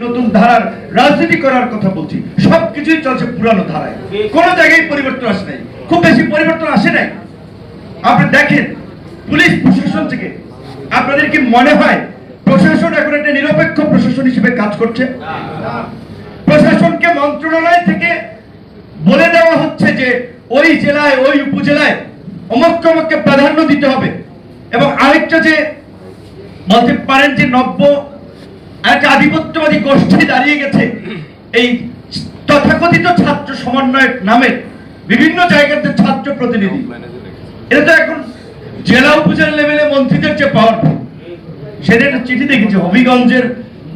নতুন ধারার রাজনীতি করার কথা বলছি। সবকিছুই চলছে পুরানো ধারায়। কোন জায়গায় পরিবর্তন আসে নাই। খুব বেশি পরিবর্তন আসে নাই। আপনি দেখেন, পুলিশ প্রশাসন থেকে আপনাদের কি মনে হয় প্রশাসন এখন একটা নিরপেক্ষ প্রশাসন হিসেবে কাজ করছে? প্রশাসনকে মন্ত্রণালয় থেকে বলে দেওয়া হচ্ছে যে ওই জেলায়, ওই উপজেলায় অমুক অমুককে প্রাধান্য দিতে হবে। এবং আরেকটা যে বলতে পারেন যে নব্য একটা আধিপত্যবাদী গোষ্ঠী দাঁড়িয়ে গেছে। এই তথাকথিত ছাত্র সমন্বয়ের নামে বিভিন্ন জায়গাতে ছাত্র প্রতিনিধি এটা তো এখন জেলা উপজেলা লেভেলে মন্ত্রীদের যে পাওয়ারফুল সেটা একটা চিঠি দেখেছে, হবিগঞ্জের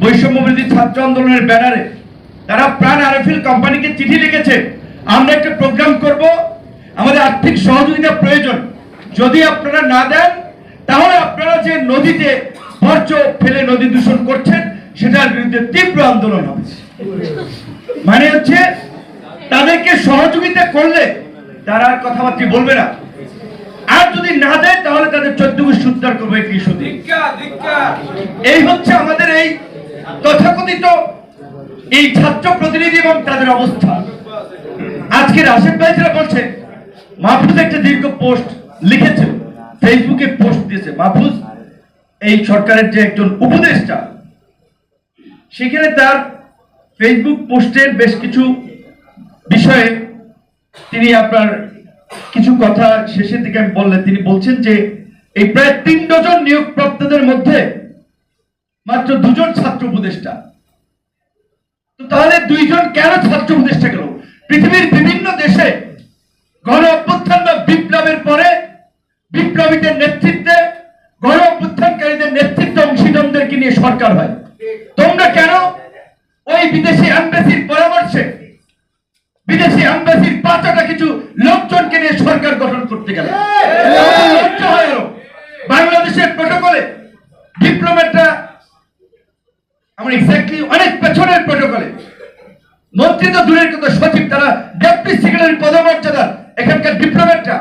বৈষম্য বিরোধী ছাত্র আন্দোলনের ব্যানারে। তারা প্রাণ আরএফএল কোম্পানিকে চিঠি লিখেছে, আমরা একটা প্রোগ্রাম করব, আমাদের আর্থিক সহযোগিতা প্রয়োজন। যদি আপনারা না দেন, তাহলে আপনারা যে নদীতে বর্জ্য ফেলে নদী দূষণ করছেন সেটার বিরুদ্ধে তীব্র আন্দোলন হবে। মানে হচ্ছে তাদেরকে সহযোগিতা করলে তারা আর কথাবার্তা বলবে না। আর যদি না দেয় তাহলে তাদের চোদ্দ গোষ্ঠী উদ্ধার করবে কৃষক এই হচ্ছে আমাদের এই তথাকথিত এই ছাত্র প্রতিনিধি এবং তাদের অবস্থা। আজকে রাশেদ ভাইরা বলছে মাহফুজ একটা দীর্ঘ পোস্ট লিখেছে ফেসবুকে পোস্ট দিয়েছে। মাহফুজ এই সরকারের যে একজন উপদেষ্টা সেখানে তার ফেসবুক পোস্টের বেশ কিছু বিষয়ে তিনি আপনার কিছু কথা শেষের দিকে আমি বললেন তিনি বলছেন যে এই প্রায় তিন ডজন নিয়োগপ্রাপ্তদের মধ্যে মাত্র দুজন ছাত্র উপদেষ্টা। তো তাহলে দুইজন কেন ছাত্র উপদেষ্টা গেল? পৃথিবীর বিভিন্ন দেশে গণ অভ্যুত্থান বা বিপ্লবের পরে বিপ্লবীদের নেতৃত্বে গণ অভ্যুত্থানকারীদের নেতৃত্বে অংশীদারদেরকে নিয়ে সরকার হয়। তোমরা কেন ওই বিদেশি অ্যাম্বাসির পরামর্শে বিদেশি অ্যাম্বাসির পাঁচটা কিছু লোকজনকে নিয়ে সরকার গঠন করতে গেলে। বাংলাদেশের প্রটোকলে ডিপ্লোমেটরা আমরা এক্স্যাক্টলি অনেক পেছনের প্রটোকলে মন্ত্রী তো দূরের কথা, সচিব তারা ডেপুটি সেক্রেটারি পদমর্যাদা, এখানকার ডিপ্লোমেটরা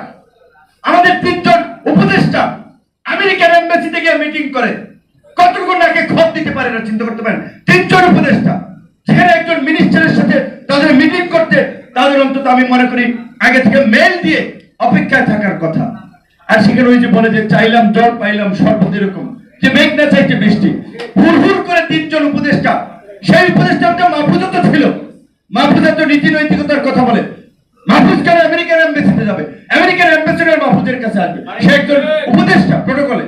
আমাদের তিনজন উপদেষ্টা আমেরিকান এম্বাসিতে গিয়ে মিটিং করে। কতটুকু নাকে দিতে পারে না, চিন্তা করতে পারেন। তিনজন উপদেষ্টা সেখানে একজন মিনিস্টারের সাথে তাদের মিটিং করতে, তাদের অন্তত আমি মনে করি আগে থেকে মেল দিয়ে অপেক্ষায় থাকার কথা। আর সেখানে ওই যে বলে যে চাইলাম জল, পাইলাম যে মেঘ না চাইছে বৃষ্টি। করে তিনজন উপদেষ্টা, সেই উপদেষ্টা তো ছিল। মাহফুজের তো নীতি নৈতিকতার কথা বলে। মাহফুজ কেন আমেরিকার এম্বাসিতে যাবে? আমেরিকান অ্যাম্বাসেডর মাহফুজের কাছে আসবে। সে একজন উপদেষ্টা প্রটোকলে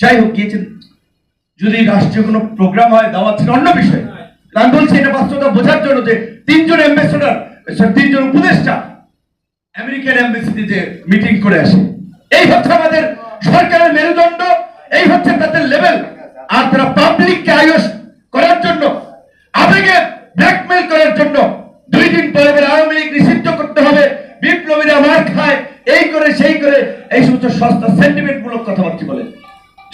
যাই হোক, গিয়েছেন। যদি রাষ্ট্রীয় কোনো প্রোগ্রাম হয়, দাওয়াত ছিল অন্য বিষয়। আমি বলছি, এটা বাস্তবতা বোঝার জন্য যে তিনজন অ্যাম্বাসেডর তিনজন উপদেষ্টা আমেরিকান এম্বাসিতে যে মিটিং করে আসে। এই হচ্ছে আমাদের সরকারের মেরুদণ্ড, এই হচ্ছে তাদের লেভেল আর তারা পাবলিককে আয়স করার জন্য, আবেগে ব্ল্যাকমেল করার জন্য দুই দিন পরে আওয়ামী লীগ নিষিদ্ধ করতে হবে। বিপ্লবীরা মার খায়, এই করে, সেই করে, এই সমস্ত সস্তা সেন্টিমেন্ট মূলক কথাবার্তা। বলে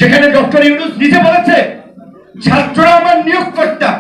যেখানে ডক্টর ইউনুস নিজে বলেছে ছাত্ররা আমার নিয়োগকর্তা।